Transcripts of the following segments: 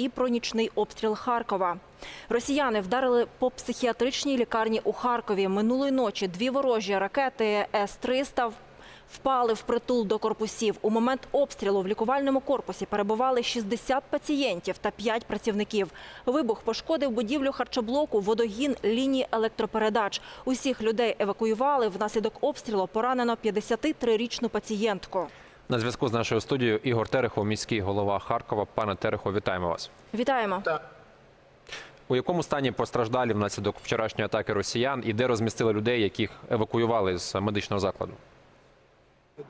і про нічний обстріл Харкова. Росіяни вдарили по психіатричній лікарні у Харкові. Минулої ночі дві ворожі ракети С-300 впали в притул до корпусів. У момент обстрілу в лікувальному корпусі перебували 60 пацієнтів та 5 працівників. Вибух пошкодив будівлю харчоблоку, водогін, лінії електропередач. Усіх людей евакуювали. Внаслідок обстрілу поранено 53-річну пацієнтку. На зв'язку з нашою студією Ігор Терехов, міський голова Харкова. Пане Терехов, вітаємо вас. Вітаємо. Так, У якому стані постраждалі внаслідок вчорашньої атаки росіян і де розмістили людей, яких евакуювали з медичного закладу?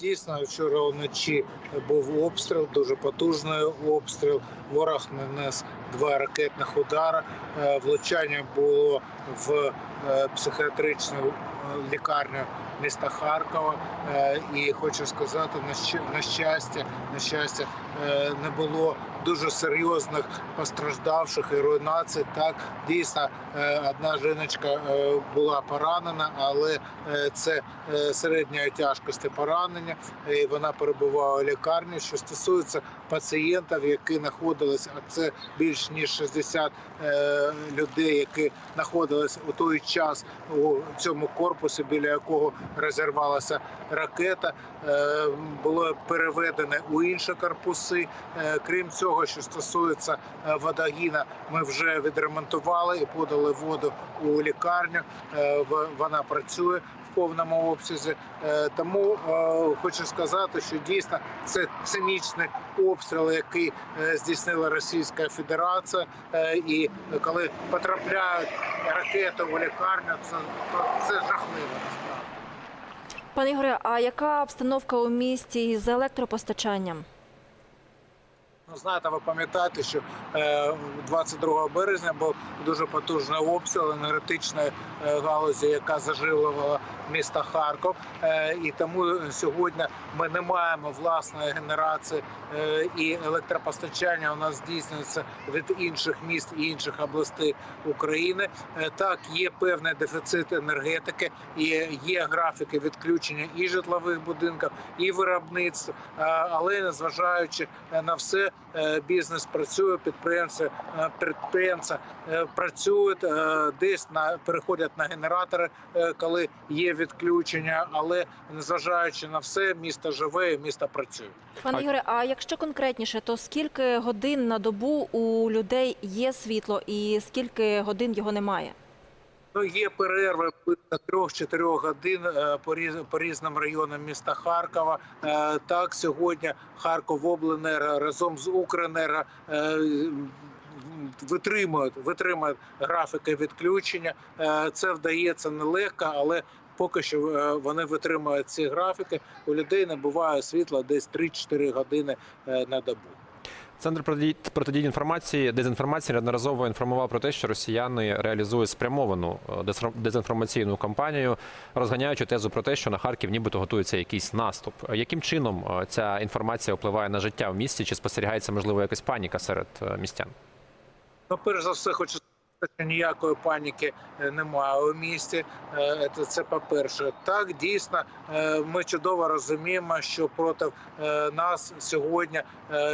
дійсно, вчора вночі був обстріл, дуже потужний обстріл. Ворог нанес два ракетних удари. Е, Влучання було в психіатричну е, лікарню міста Харкова. Е, І хочу сказати, на щастя, на щастя, е, не було дуже серйозних постраждавших і руйнацій. Так дійсно е, одна жіночка е, була поранена, але е, це е, середньої тяжкості поранення. І вона перебувала у лікарні. Що стосується пацієнтів, які знаходилися, а це більш ніж 60 е, людей, які знаходилися у той час у цьому корпусі, біля якого розірвалася ракета, е, було переведене у інші корпуси. Е, Крім цього, що стосується е, водогіна, ми вже відремонтували і подали воду у лікарню. Вона працює в повному обсязі. Тому хочу сказати, що дійсно це цинічний обстріл, який здійснила Російська Федерація. І коли потрапляють ракети у лікарню, це, то це жахливо насправді. Пане Ігоре, а яка обстановка у місті з електропостачанням? Ну, знаєте, ви пам'ятаєте, що е, 22 березня був дуже потужний обстріл енергетичної е, галузі, яка заживлювала місто Харків. Е, і тому сьогодні ми не маємо власної генерації е, і електропостачання у нас здійснюється від інших міст і інших областей України. Е, так, є певний дефіцит енергетики, і є графіки відключення і житлових будинків, і виробництв. Е, але незважаючи на все, е, бізнес працює, підприємці е, підприємці е, працюють е, десь на переходять на генератори, е, коли є відключення. Але незважаючи на все, місто живе, і місто працює. Пане А- Ігоре, а якщо конкретніше, то скільки годин на добу у людей є світло і скільки годин його немає? Ну, є перерви трьох-чотирьох годин е, по різ по різним районам міста Харкова. Е, Так, сьогодні Харков обленерго разом з Укренерго е, витримують, витримують графіки відключення. Це вдається нелегко, але поки що вони витримують ці графіки. У людей не буває світла десь 3-4 години на добу. Центр протидії- інформації дезінформації неодноразово інформував про те, що росіяни реалізують спрямовану е, дезінформаційну кампанію, розганяючи тезу про те, що на Харків нібито готується якийсь наступ. Е, Яким чином е, ця інформація впливає на життя в місті? Чи спостерігається можливо якась паніка серед містян? Ну, перш за все, хочу ніякої паніки е, немає у місті. Е, Це, це по-перше. Так, дійсно, е, ми чудово розуміємо, що проти нас сьогодні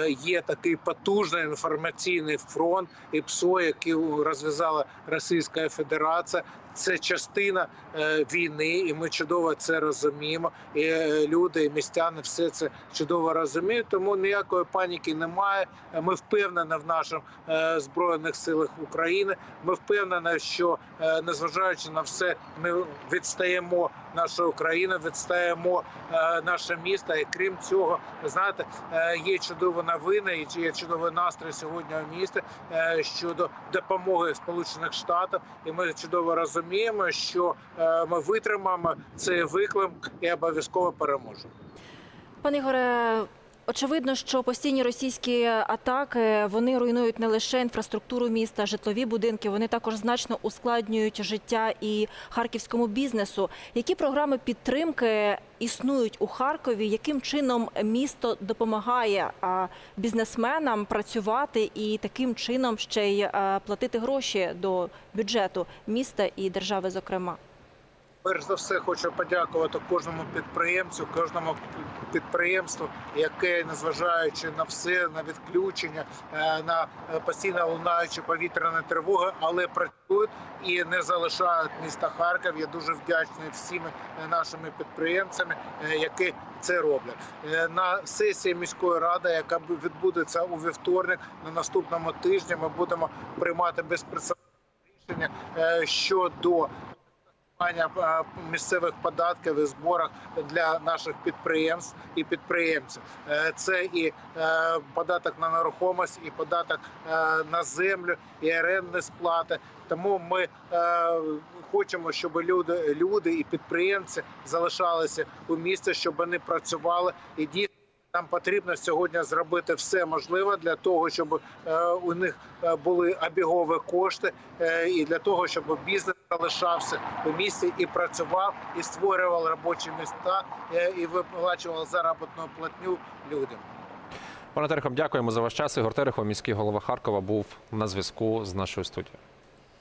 є такий потужний інформаційний фронт і ПСО, який розв'язала Російська Федерація. Це частина е, війни, і ми чудово це розуміємо. І е, люди, і містяни все це чудово розуміють. Тому ніякої паніки немає. Ми впевнені в наших е, збройних силах України. Ми впевнені, що незважаючи на все, ми відстаємо нашу Україну, відстаємо наше місто. І крім цього, знаєте, є чудові новини, і є чудовий настрій сьогодні у місті щодо допомоги Сполучених Штатів. І ми чудово розуміємо, що е, ми витримаємо цей виклик і обов'язково переможемо. Пане Ігоре, очевидно, що постійні російські атаки вони руйнують не лише інфраструктуру міста, житлові будинки, вони також значно ускладнюють життя і харківському бізнесу. Які програми підтримки існують у Харкові? Яким чином місто допомагає бізнесменам працювати і таким чином ще й платити гроші до бюджету міста і держави, зокрема? Перш за все, хочу подякувати кожному підприємцю, кожному підприємству, яке, незважаючи на все, на відключення, е, на постійно лунаючі повітряні тривоги, але працюють і не залишають міста Харків. Я дуже вдячний всім нашими підприємцями, е, які це роблять. Е, На сесії міської ради, яка відбудеться у вівторник на наступному тижні, ми будемо приймати безпрецедентне рішення щодо Пання місцевих податків і зборах для наших підприємств і підприємців. Е, Це і е, податок на нерухомість, і податок е, на землю, і орендні сплати. Тому ми хочемо, щоб люди, люди і підприємці залишалися у місті, щоб вони працювали і дійсно. Нам потрібно сьогодні зробити все можливе для того, щоб у них були обігові кошти, і для того, щоб бізнес залишався у місті і працював, і створював робочі міста, е, і виплачував заробітну платню людям. Пане Терехов, дякуємо за ваш час. Ігор Терехов, міський голова Харкова, був на зв'язку з нашою студією.